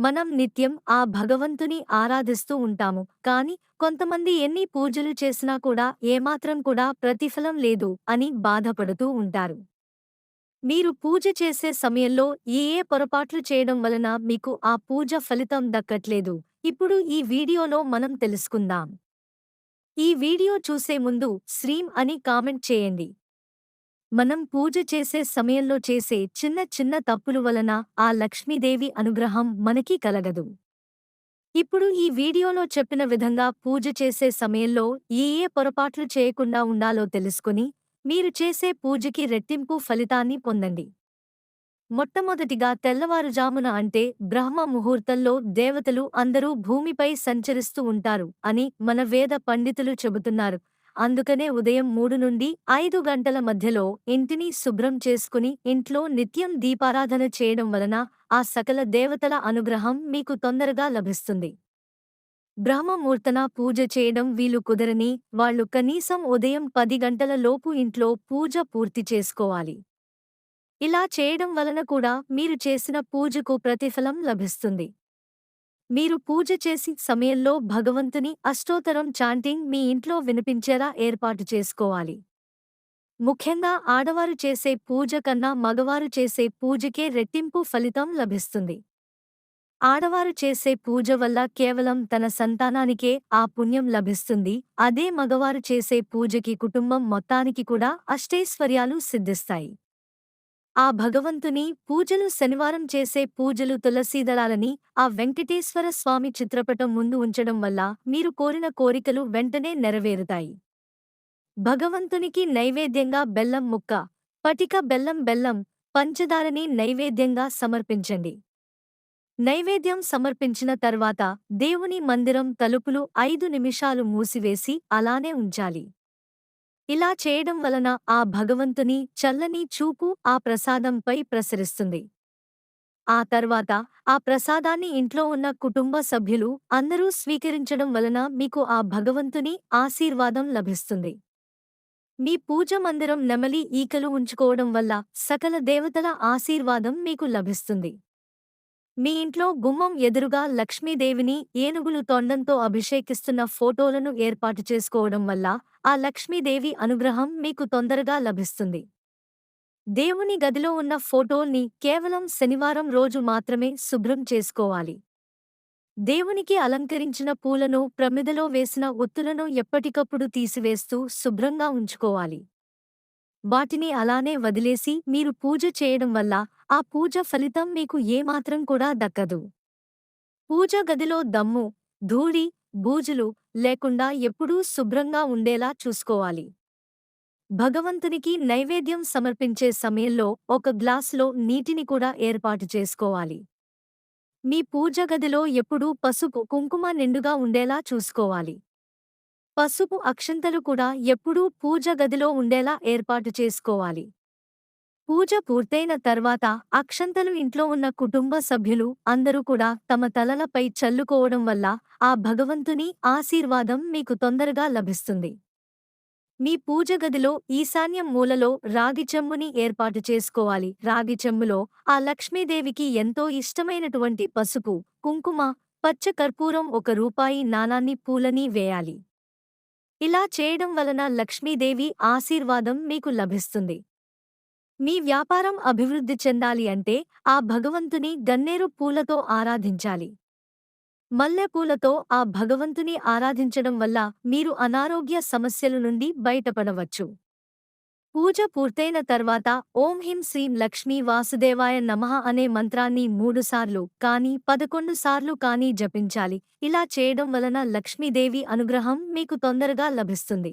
మనం నిత్యం ఆ భగవంతుని ఆరాధిస్తూ ఉంటాము. కాని కొంతమంది ఎన్ని పూజలు చేసినా కూడా ఏమాత్రం కూడా ప్రతిఫలం లేదు అని బాధపడుతూ ఉంటారు. మీరు పూజ చేసే సమయంలో ఏ ఏ పొరపాట్లు చేయడం వలన మీకు ఆ పూజ ఫలితం దక్కట్లేదు? ఇప్పుడు ఈ వీడియోలో మనం తెలుసుకుందాం. ఈ వీడియో చూసే ముందు శ్రీం అని కామెంట్ చేయండి. మనం పూజ చేసే సమయంలో చేసే చిన్న చిన్న తప్పులు వలన ఆ లక్ష్మీదేవి అనుగ్రహం మనకి కలగదు. ఇప్పుడు ఈ వీడియోలో చెప్పిన విధంగా పూజ చేసే సమయంలో ఏ ఏ పొరపాట్లు చేయకుండా ఉండాలో తెలుసుకుని మీరు చేసే పూజకి రెట్టింపు ఫలితాన్ని పొందండి. మొట్టమొదటిగా తెల్లవారుజామున అంటే బ్రహ్మ ముహూర్తంలో దేవతలు అందరూ భూమిపై సంచరిస్తూ ఉంటారు అని మన వేద పండితులు చెబుతున్నారు. అందుకనే ఉదయం మూడు నుండి ఐదు గంటల మధ్యలో ఇంటిని శుభ్రం చేసుకుని ఇంట్లో నిత్యం దీపారాధన చేయడం వలన ఆ సకల దేవతల అనుగ్రహం మీకు తొందరగా లభిస్తుంది. బ్రహ్మమూర్తన పూజ చేయడం వీలు కుదరని వాళ్ళు కనీసం ఉదయం పది గంటల లోపు ఇంట్లో పూజ పూర్తి చేసుకోవాలి. ఇలా చేయడం వలన కూడా మీరు చేసిన పూజకు ప్రతిఫలం లభిస్తుంది. మీరు పూజ చేసి సమయంలో భగవంతుని అష్టోత్తరం చాంటింగ్ మీ ఇంట్లో వినిపించేలా ఏర్పాటు చేసుకోవాలి. ముఖ్యంగా ఆడవారు చేసే పూజ కన్నా మగవారు చేసే పూజకే రెట్టింపు ఫలితం లభిస్తుంది. ఆడవారు చేసే పూజ వల్ల కేవలం తన సంతానానికే ఆ పుణ్యం లభిస్తుంది. అదే మగవారు చేసే పూజకి కుటుంబం మొత్తానికి కూడా అష్టైశ్వర్యాలు సిద్ధిస్తాయి. ఆ భగవంతుని పూజలు శనివారం చేసే పూజలు తులసీదళాలని ఆ వెంకటేశ్వర స్వామి చిత్రపటం ముందు ఉంచడం వల్ల మీరు కోరిన కోరికలు వెంటనే నెరవేరుతాయి. భగవంతునికి నైవేద్యంగా బెల్లం ముక్క పటిక బెల్లం బెల్లం పంచదారని నైవేద్యంగా సమర్పించండి. నైవేద్యం సమర్పించిన తర్వాత దేవుని మందిరం తలుపులు ఐదు నిమిషాలు మూసివేసి అలానే ఉంచాలి. ఇలా చేయడం వలన ఆ భగవంతుని చల్లని చూపు ఆ ప్రసాదంపై ప్రసరిస్తుంది. ఆ తర్వాత ఆ ప్రసాదాన్ని ఇంట్లో ఉన్న కుటుంబ సభ్యులు అందరూ స్వీకరించడం వలన మీకు ఆ భగవంతుని ఆశీర్వాదం లభిస్తుంది. మీ పూజ మందిరం నెమలి ఈకలు ఉంచుకోవడం వల్ల సకల దేవతల ఆశీర్వాదం మీకు లభిస్తుంది. మీ ఇంట్లో గుమ్మం ఎదురుగా లక్ష్మీదేవిని ఏనుగులు తొండంతో అభిషేకిస్తున్న ఫోటోలను ఏర్పాటు చేసుకోవడం వల్ల ఆ లక్ష్మీదేవి అనుగ్రహం మీకు తొందరగా లభిస్తుంది. దేవుని గదిలో ఉన్న ఫోటోల్ని కేవలం శనివారం రోజు మాత్రమే శుభ్రం చేసుకోవాలి. దేవునికి అలంకరించిన పూలను ప్రమిదలో వేసిన ఒత్తులను ఎప్పటికప్పుడు తీసివేస్తూ శుభ్రంగా ఉంచుకోవాలి. వాటిని అలానే వదిలేసి మీరు పూజ చేయడం వల్ల ఆ పూజ ఫలితం మీకు ఏమాత్రం కూడా దక్కదు. పూజ గదిలో దమ్ము ధూళి బూజులు లేకుండా ఎప్పుడూ శుభ్రంగా ఉండేలా చూసుకోవాలి. భగవంతునికి నైవేద్యం సమర్పించే సమయంలో ఒక గ్లాసులో నీటిని కూడా ఏర్పాటు చేసుకోవాలి. మీ పూజ గదిలో ఎప్పుడూ పసుపు కుంకుమ నిండుగా ఉండేలా చూసుకోవాలి. పసుపు అక్షంతలు కూడా ఎప్పుడూ పూజ గదిలో ఉండేలా ఏర్పాటు చేసుకోవాలి. పూజ పూర్తయిన తర్వాత అక్షంతలు ఇంట్లో ఉన్న కుటుంబ సభ్యులు అందరూ కూడా తమ తలలపై చల్లుకోవడం వల్ల ఆ భగవంతుని ఆశీర్వాదం మీకు తొందరగా లభిస్తుంది. మీ పూజ గదిలో ఈశాన్యం మూలలో రాగి చెమ్ముని ఏర్పాటు చేసుకోవాలి. రాగి చెమ్ములో ఆ లక్ష్మీదేవికి ఎంతో ఇష్టమైనటువంటి పసుపు కుంకుమ పచ్చ కర్పూరం ఒక రూపాయి నాణాన్ని పూలని వేయాలి. ఇలా చేయడం వలన లక్ష్మీదేవి ఆశీర్వాదం మీకు లభిస్తుంది. మీ వ్యాపారం అభివృద్ధి చెందాలి అంటే ఆ భగవంతుని గన్నేరు పూలతో ఆరాధించాలి. మల్లెపూలతో ఆ భగవంతుని ఆరాధించడం వల్ల మీరు అనారోగ్య సమస్యల నుండి బయటపడవచ్చు. పూజ పూర్తయిన తర్వాత ఓం హిం శ్రీం లక్ష్మీ వాసుదేవాయ నమః అనే మంత్రాన్ని మూడుసార్లు కానీ పదకొండు సార్లు కానీ జపించాలి. ఇలా చేయడం వలన లక్ష్మీదేవి అనుగ్రహం మీకు తొందరగా లభిస్తుంది.